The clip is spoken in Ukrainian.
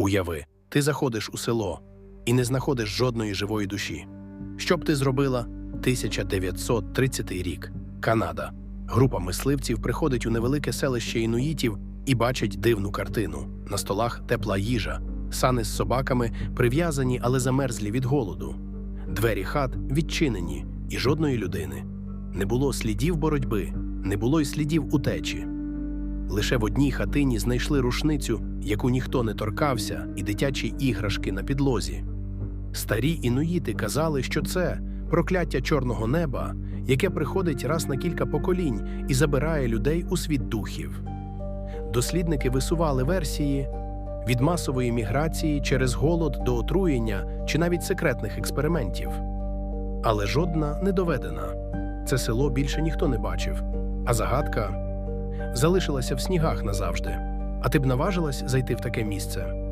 Уяви, ти заходиш у село і не знаходиш жодної живої душі. Що б ти зробила? 1930 рік. Канада. Група мисливців приходить у невелике селище інуїтів і бачить дивну картину. На столах тепла їжа, сани з собаками прив'язані, але замерзлі від голоду. Двері хат відчинені, і жодної людини. Не було слідів боротьби, не було й слідів утечі. Лише в одній хатині знайшли рушницю, яку ніхто не торкався, і дитячі іграшки на підлозі. Старі інуїти казали, що це прокляття чорного неба, яке приходить раз на кілька поколінь і забирає людей у світ духів. Дослідники висували версії від масової міграції через голод до отруєння чи навіть секретних експериментів. Але жодна не доведена. Це село більше ніхто не бачив, а загадка залишилася в снігах назавжди. А ти б наважилась зайти в таке місце?